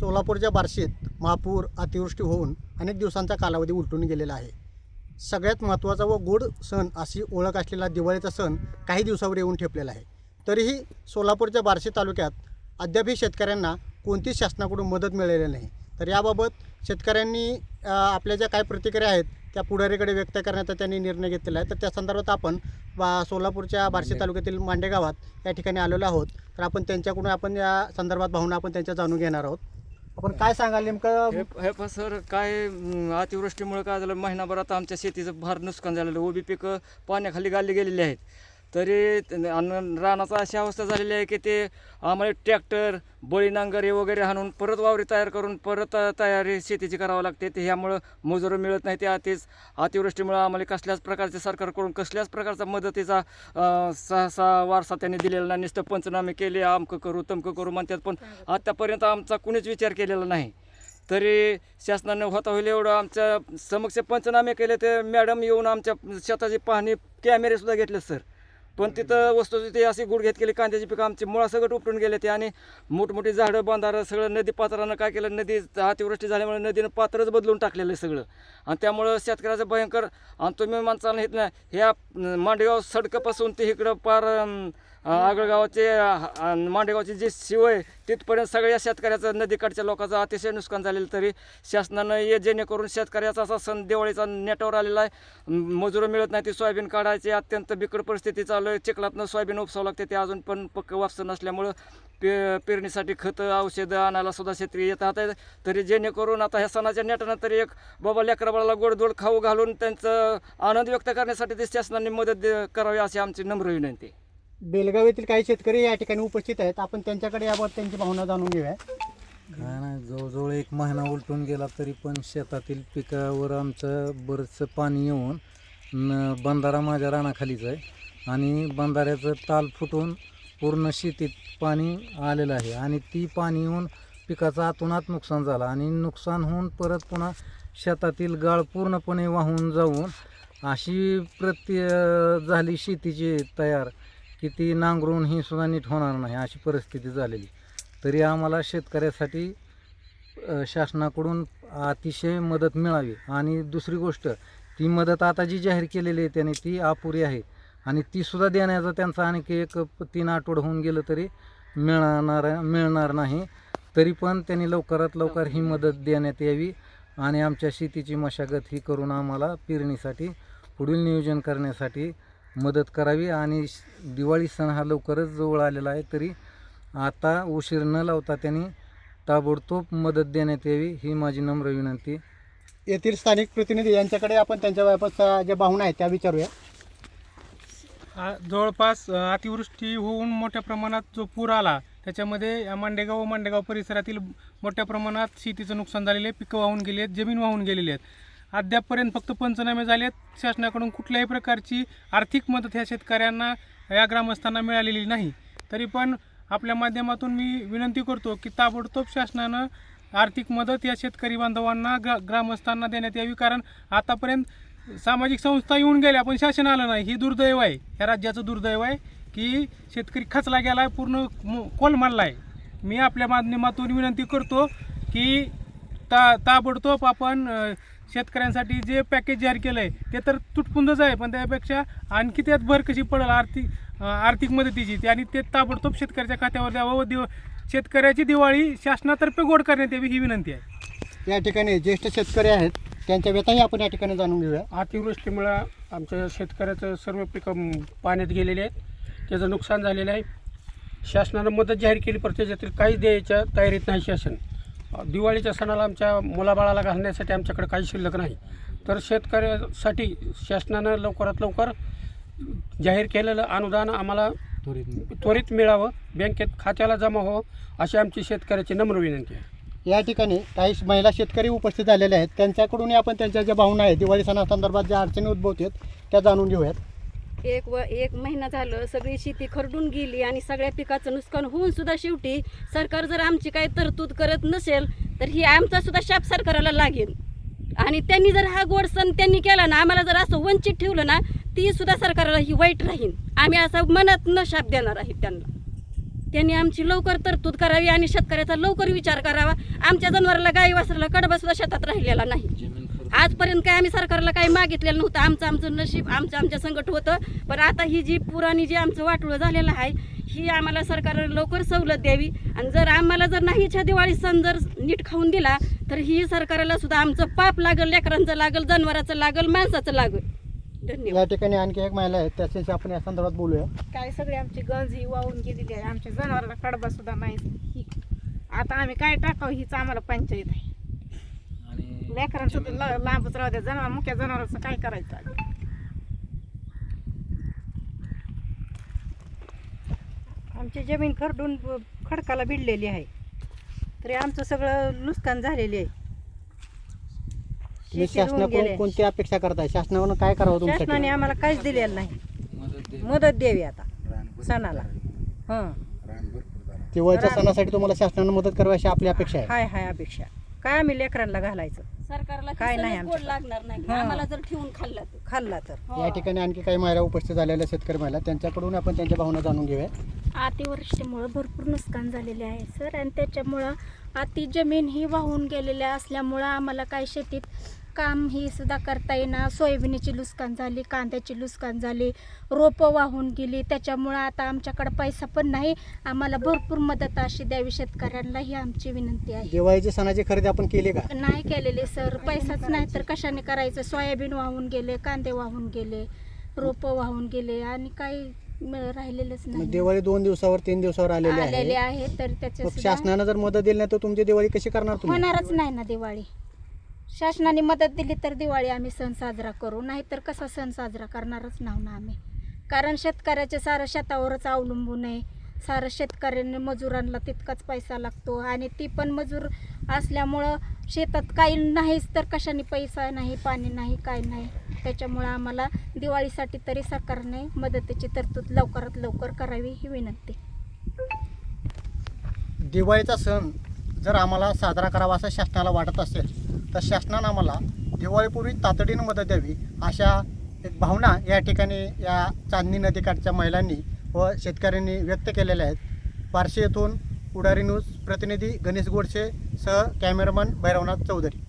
सोलापूरच्या बार्शीत महापूर अतिवृष्टी होऊन अनेक दिवसांचा कालावधी उलटून गेलेला आहे. सगळ्यात महत्त्वाचा व गोड सण अशी ओळख असलेला दिवाळीचा सण काही दिवसावर येऊन ठेपलेला आहे. तरीही सोलापूरच्या बार्शी तालुक्यात अद्यापही शेतकऱ्यांना कोणतीच शासनाकडून मदत मिळालेली नाही. तर याबाबत शेतकऱ्यांनी आपल्या ज्या काही प्रतिक्रिया आहेत त्या पुढारीकडे व्यक्त करण्याचा त्यांनी निर्णय घेतलेला आहे. तर त्या संदर्भात आपण बा सोलापूरच्या बार्शी तालुक्यातील मांडे गावात या ठिकाणी आलेलो आहोत. तर आपण त्यांच्याकडून आपण या संदर्भात भावना आपण त्यांच्या जाणून घेणार आहोत. आपण काय सांगाल नेमकं? हे हे पण सर काय अं, अतिवृष्टीमुळे काय झालं? महिनाभरात आमच्या शेतीचं फार नुकसान झालेलं. उभी पिकं पाण्याखाली गाडली गेलेली आहेत. तरी अन्न रानाचा अशी अवस्था झालेली आहे की ते आम्हाला ट्रॅक्टर बळी नांगरे वगैरे हाणून परत वावरी तयार करून परत तयारी शेतीची करावं लागते. ते ह्यामुळं मजुरं मिळत नाही. ते अतिच अतिवृष्टीमुळं आम्हाला कसल्याच प्रकारचे सरकारकडून कसल्याच प्रकारचा मदतीचा सहसा वारसा त्यांनी दिलेला नाही. नुसतं पंचनामे केले आमकं करू तमकं करू म्हणतात पण आत्तापर्यंत आमचा कुणीच विचार केलेला नाही. तरी शासनाने होता होईल एवढं आमच्या समक्ष पंचनामे केले ते मॅडम येऊन आमच्या शेताची पाहणी कॅमेरेसुद्धा घेतले सर. पण तिथं वस्तुस्थिती अशी गुडघ्यात केली कांद्याची पिकं आमची मुळा सगळं उपटून गेले ते आणि मोठमोठी झाडं बांधारं सगळं नदी पात्रानं काय केलं नदी अतिवृष्टी झाल्यामुळे नदीनं पात्रच बदलून टाकलेलं आहे सगळं. आणि त्यामुळं शेतकऱ्याचं भयंकर आणि तुम्ही माणसाला येत नाही ह्या मांडगाव मांडेगाव सडकापासून ते इकडं पार आगळगावाचे मांडेगावचे जे शिव आहे तिथपर्यंत सगळ्या शेतकऱ्याचं नदीकडच्या लोकांचं अतिशय नुकसान झालेलं तरी शासनानं हे जेणेकरून शेतकऱ्याचा असा सण दिवाळीचा नेटवर आलेला आहे. मजुरं मिळत नाही ती सोयाबीन काढायची अत्यंत बिकट परिस्थिती चालू आहे. चिखलातनं सोयाबीन उपसावं लागते ते अजून पण पक्क वापसं नसल्यामुळं पे पेरणीसाठी खतं औषधं आणायला सुद्धा शेतकरी येत आहेत. तरी जेणेकरून आता ह्या सणाच्या नेटानं तरी एक बाबा लेकराबाळाला गोडधोड खाऊ घालून त्यांचं आनंद व्यक्त करण्यासाठी ते शासनाने मदत करावी अशी आमची नम्र विनंती बेलगाव येथील काही शेतकरी या ठिकाणी उपस्थित आहेत. आपण त्यांच्याकडे याबाबत त्यांची भावना जाणून घेऊया. काय नाही जवळजवळ एक महिना उलटून गेला तरी पण शेतातील पिकावर आमचं बरंचसं पाणी येऊन न बंधारा माझ्या रानाखालीच आहे. आणि बंधाऱ्याचं ताल फुटून पूर्ण शेतीत पाणी आलेलं आहे. आणि ती पाणी येऊन पिकाचं आतूनात नुकसान झालं. आणि नुकसान होऊन परत पुन्हा शेतातील गाळ पूर्णपणे वाहून जाऊन अशी प्रति झाली शेतीची तयार. की ती नांगरून ही सुद्धा नीट होणार नाही अशी परिस्थिती झालेली. तरी आम्हाला शेतकऱ्यासाठी शासनाकडून अतिशय मदत मिळावी. आणि दुसरी गोष्ट ती मदत आता जी जाहीर केलेली आहे त्याने ती अपुरी आहे. आणि तीसुद्धा देण्याचा त्यांचा आणखी एक तीन आठवडं होऊन गेलं तरी मिळणार मिळणार नाही. तरी पण त्यांनी लवकरात लवकर ही मदत देण्यात यावी आणि आमच्या शेतीची मशागत ही करून आम्हाला पेरणीसाठी पुढील नियोजन करण्यासाठी मदत करावी आणि श- दिवाळी सण हा लवकरच जवळ आलेला आहे तरी आता उशीर न लावता त्यांनी ताबडतोब मदत देण्यात यावी ही माझी नम्र विनंती. येथील स्थानिक प्रतिनिधी यांच्याकडे आपण त्यांच्या बाबत अ, ज्या भावना आहेत त्या विचारूया. जवळपास अतिवृष्टी होऊन मोठ्या प्रमाणात जो पूर आला त्याच्यामध्ये या मांडेगाव व मांडेगाव परिसरातील मोठ्या प्रमाणात शेतीचं नुकसान झालेले आहे पिकं वाहून गेली आहेत जमीन वाहून गेलेली आहेत. अद्यापपर्यंत फक्त पंचनामे झाले आहेत शासनाकडून कुठल्याही प्रकारची आर्थिक मदत ह्या शेतकऱ्यांना या ग्रामस्थांना मिळालेली नाही. तरी पण आपल्या माध्यमातून मी विनंती करतो की ताबडतोब शासनानं आर्थिक मदत या शेतकरी बांधवांना ग्रा ग्रामस्थांना देण्यात यावी. कारण आतापर्यंत सामाजिक संस्था येऊन गेल्या पण शासन आलं नाही. ही दुर्दैव आहे. ह्या राज्याचं दुर्दैव आहे की शेतकरी खचला गेला आहे पूर्ण कोल मारला आहे मी आपल्या माध्यमातून विनंती करतो की ता ताबडतोब आपण शेतकऱ्यांसाठी जे पॅकेज जाहीर केलं आहे ते तर तुटपुंजच आहे. पण त्यापेक्षा आणखी त्यात भर कशी पडेल आर्थिक आर्थिक मदतीची? ती आणि ते ताबडतोब शेतकऱ्याच्या खात्यावर द्यावं व दिव शेतकऱ्याची दिवाळी शासनातर्फे गोड करण्यात यावी ही विनंती आहे. या ठिकाणी ज्येष्ठ शेतकरी आहेत. त्यांच्या व्यथाही आपण या ठिकाणी जाणून घेऊया. अतिवृष्टीमुळं आमच्या शेतकऱ्याचं सर्व पिकं पाण्यात गेलेले आहेत. त्याचं नुकसान झालेलं आहे. शासनानं मदत जाहीर केली पण त्याच्यातील काहीच द्यायच्या तयारीत नाही शासन. दिवाळीच्या सणाला आमच्या मुलाबाळाला घालण्यासाठी आमच्याकडे काही शिल्लक नाही. तर शेतकऱ्यासाठी शासनानं लवकरात लवकर जाहीर केलेलं अनुदान आम्हाला त्वरित मिळावं. बँकेत खात्याला जमा व्हावं अशी आमची शेतकऱ्याची नम्र विनंती आहे. या ठिकाणी काही महिला शेतकरी उपस्थित झालेले आहेत. त्यांच्याकडून आपण त्यांच्या ज्या भावना आहेत दिवाळी सणासंदर्भात ज्या अडचणी उद्भवतात त्या जाणून घेऊयात. एक व एक महिना झालं सगळी शेती खरडून गेली आणि सगळ्या पिकाचं नुकसान होऊन सुद्धा शेवटी सरकार जर आमची काही तरतूद करत नसेल तर ही आमचा सुद्धा शाप सरकाराला लागेल. आणि त्यांनी जर हा गोड सण त्यांनी केला ना आम्हाला जर असं वंचित ठेवलं ना ती सुद्धा सरकाराला ही वाईट राहील. आम्ही असं मनात न शाप देणार आहे त्यांना. त्यांनी आमची लवकर तरतूद करावी आणि शेतकऱ्याचा लवकर विचार करावा. आमच्या जनावराला गाई वासराला कडबा सुद्धा शेतात राहिलेला नाही. आजपर्यंत काय आम्ही सरकारला काही मागितलेलं नव्हतं. आमचं आमचं नशीब आमचं आमच्या संकट होतं. पण आता ही जी पुराणी जी आमचं वाटोळं झालेलं आहे ही आम्हाला सरकारने लवकर सवलत द्यावी. आणि जर आम्हाला जर नाही ह्या दिवाळी सण जर नीट खाऊन दिला तर ही सरकारला सुद्धा आमचं पाप लागल लेकरांचं लागल जनावराचं लागल माणसाचं लागल. धन्यवाद. या ठिकाणी आणखी एक महिला आहे त्याच्याशी आपण या संदर्भात बोलूया. काय सगळी आमची गंज ही वाहून गेलेली आहे आमच्या जनावराला कडबा सुद्धा नाही. ही आता आम्ही काय टाकावं हीच आम्हाला पंचायत आहे. आणि लेकरांचं तर ला- लांबच राहू द्या. जनावर मुख्या जनावरांचं काय करायचं आता? आमची जमीन खरडून ब- खडकाला भिडलेली आहे. तरी आमचं सगळं नुकसान झालेले आहे. तुम्ही शेती होऊन शासनाकडून गेले. कोणती अपेक्षा करताय? शासनाकडून काय करावं शासनाने तुमच्यासाठी आम्हाला काहीच दिलेलं नाही. मदत द्यावी आता सणाला. हं. दिवाळीच्या सणासाठी तुम्हाला शासनाने मदत करावी अशी आपली अपेक्षा आहे? हाय हाय अपेक्षा. काय आम्ही लेकरांना घालायचं? सरकारला काय नाही काय गोड आमच्याकडे. लागणार नाही. हा. आम्हाला जर ठेवून खाल्लं तर. खाल्ला तर. या ठिकाणी आणखी काही महिला उपस्थित झालेल्या शेतकरी महिला त्यांच्याकडून आपण त्यांच्या भावना जाणून घेऊया. अतिवृष्टीमुळं भरपूर नुकसान झालेले आहे सर. आणि त्याच्यामुळं अति जमीन ही वाहून गेलेल्या असल्यामुळं आम्हाला काय शेतीत काम ही सुद्धा करता येईना. सोयाबीनची नुकसान झाली कांद्याची नुकसान झाली रोपं वाहून गेली. त्याच्यामुळं आता आमच्याकडं पैसा पण नाही. आम्हाला भरपूर मदत अशी द्यावी शेतकऱ्यांना ही आमची विनंती आहे. दिवाळीची सणाची खरेदी आपण केली का? नाही केलेले सर. पैसाच नाही तर कशाने करायचं? सोयाबीन वाहून गेले कांदे वाहून गेले रोपं वाहून गेले आणि काही म- राहिलेलंच मग नाही. दिवाळी दोन दिवसावर तीन दिवसावर आलेली आलेले आहे आहे तर त्याच्या मग सुद्धा शासनानं जर मदत दिली नाही तर तुमची दिवाळी कशी करणार तुम्ही? होणारच नाही ना दिवाळी. शासनाने मदत दिली तर दिवाळी आम्ही सण साजरा करू नाहीतर कसा सण साजरा करणारच नाव ना आम्ही. कारण शेतकऱ्याचे सारं शेतावरच अवलंबून आहे. सारं शेतकऱ्यांनी मजुरांना तितकाच पैसा लागतो आणि ती पण मजूर असल्यामुळं शेतात काही नाहीच तर कशाने पैसा नाही पाणी नाही काय नाही. त्याच्यामुळं आम्हाला दिवाळीसाठी तरी सरकारने मदतीची तरतूद लवकरात लवकर करावी ही विनंती. दिवाळीचा सण जर आम्हाला साजरा करावा असं शासनाला वाटत असेल तर शासनानं आम्हाला दिवाळीपूर्वी तातडीनं मदत द्यावी अशा एक भावना या ठिकाणी या चांदणी नदीकाठच्या महिलांनी व शेतकऱ्यांनी व्यक्त केलेल्या आहेत. पारशी येथून उडारी न्यूज प्रतिनिधी गणेश गोडसे सह कॅमेरामन भैरवनाथ चौधरी.